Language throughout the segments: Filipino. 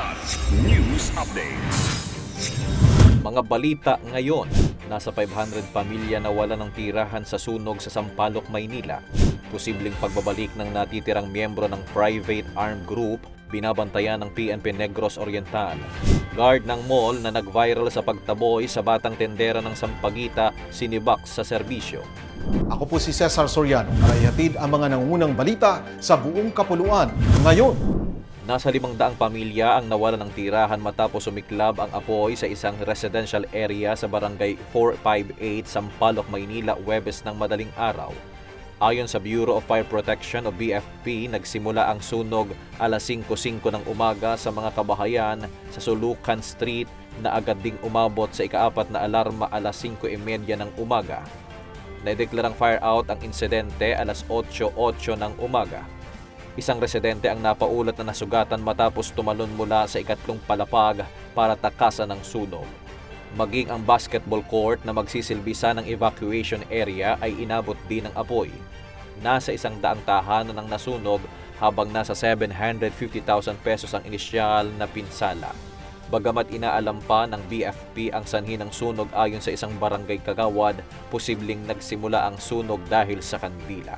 Kilat News Updates. Mga balita ngayon, nasa 500 pamilya na wala ng tirahan sa sunog sa Sampaloc, Maynila. Posibleng pagbabalik ng natitirang miyembro ng private armed group, binabantayan ng PNP Negros Oriental. Guard ng mall na nag-viral sa pagtaboy sa batang tendera ng Sampagita, sinibak sa serbisyo. Ako po si Cesar Soriano para ihatid ang mga nangungunang balita sa buong kapuluan ngayon. Nasa limang daang pamilya ang nawala ng tirahan matapos sumiklab ang apoy sa isang residential area sa barangay 458, Sampaloc, Maynila, Webes ng madaling araw. Ayon sa Bureau of Fire Protection o BFP, nagsimula ang sunog alas 5.05 ng umaga sa mga kabahayan sa Sulukan Street na agad ding umabot sa ikaapat na alarma alas 5.30 ng umaga. Naideklarang fire out ang insidente alas 8.08 ng umaga. Isang residente ang napaulat na nasugatan matapos tumalon mula sa ikatlong palapag para takasan ng sunog. Maging ang basketball court na magsisilbisa ng evacuation area ay inabot din ng apoy. Nasa isang daang tahanan ang nasunog habang nasa 750,000 pesos ang inisyal na pinsala. Bagamat inaalam pa ng BFP ang sanhi ng sunog ayon sa isang barangay kagawad, posibleng nagsimula ang sunog dahil sa kandila.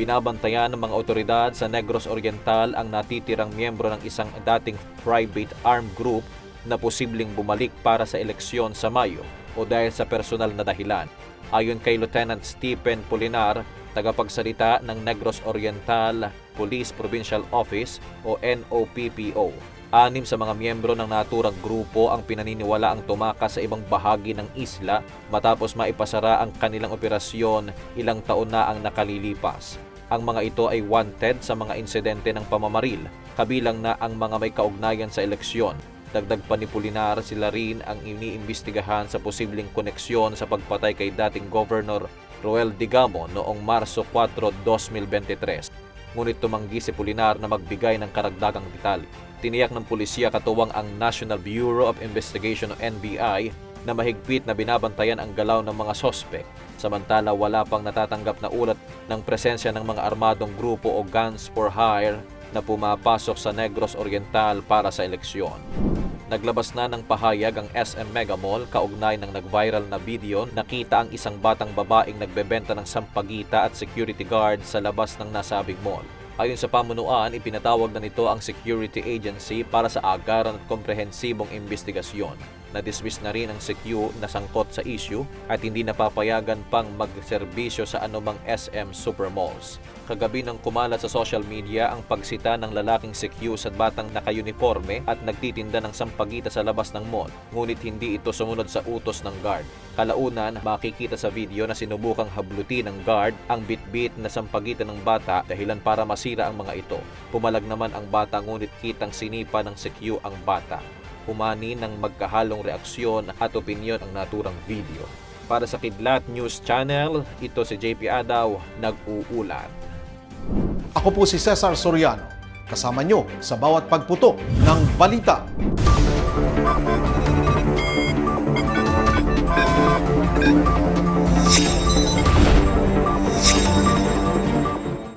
Binabantayan ng mga otoridad sa Negros Oriental ang natitirang miyembro ng isang dating private armed group na posibleng bumalik para sa eleksyon sa Mayo o dahil sa personal na dahilan. Ayon kay Lieutenant Stephen Polinar, tagapagsalita ng Negros Oriental Police Provincial Office o NOPPO. Anim sa mga miyembro ng naturang grupo ang pinaniniwala ang tumakas sa ibang bahagi ng isla matapos maipasara ang kanilang operasyon ilang taon na ang nakalilipas. Ang mga ito ay wanted sa mga insidente ng pamamaril, kabilang na ang mga may kaugnayan sa eleksyon. Dagdag pa ni Pulinar, sila rin ang iniimbestigahan sa posibleng koneksyon sa pagpatay kay dating Governor Roel Digamo noong Marso 4, 2023. Ngunit tumanggi si Pulinar na magbigay ng karagdagang detalye. Tiniyak ng pulisya katuwang ang National Bureau of Investigation o NBI na mahigpit na binabantayan ang galaw ng mga sospek. Samantala wala pang natatanggap na ulat ng presensya ng mga armadong grupo o guns for hire na pumapasok sa Negros Oriental para sa eleksyon. Naglabas na ng pahayag ang SM Mega Mall kaugnay ng nag-viral na video nakita ang isang batang babaeng nagbebenta ng sampagita at security guard sa labas ng nasabing mall. Ayon sa pamunuan, ipinatawag na nito ang security agency para sa agaran at komprehensibong investigasyon. Na-dismiss na rin ang CQ na sangkot sa issue at hindi napapayagan pang magserbisyo sa anumang SM supermalls. Kagabi nang kumalat sa social media ang pagsita ng lalaking CQ sa batang naka-uniforme at nagtitinda ng sampagita sa labas ng mall, ngunit hindi ito sumunod sa utos ng guard. Kalaunan, makikita sa video na sinubukang habluti ng guard ang bitbit na sampagita ng bata dahilan para masira ang mga ito. Pumalag naman ang bata ngunit kitang sinipa ng CQ ang bata. Humani ng magkahalong reaksyon at opinyon ang naturang video. Para sa Kidlat News Channel, ito si JP Adaw, nag-uulat. Ako po si Cesar Soriano. Kasama nyo sa bawat pagputo ng balita.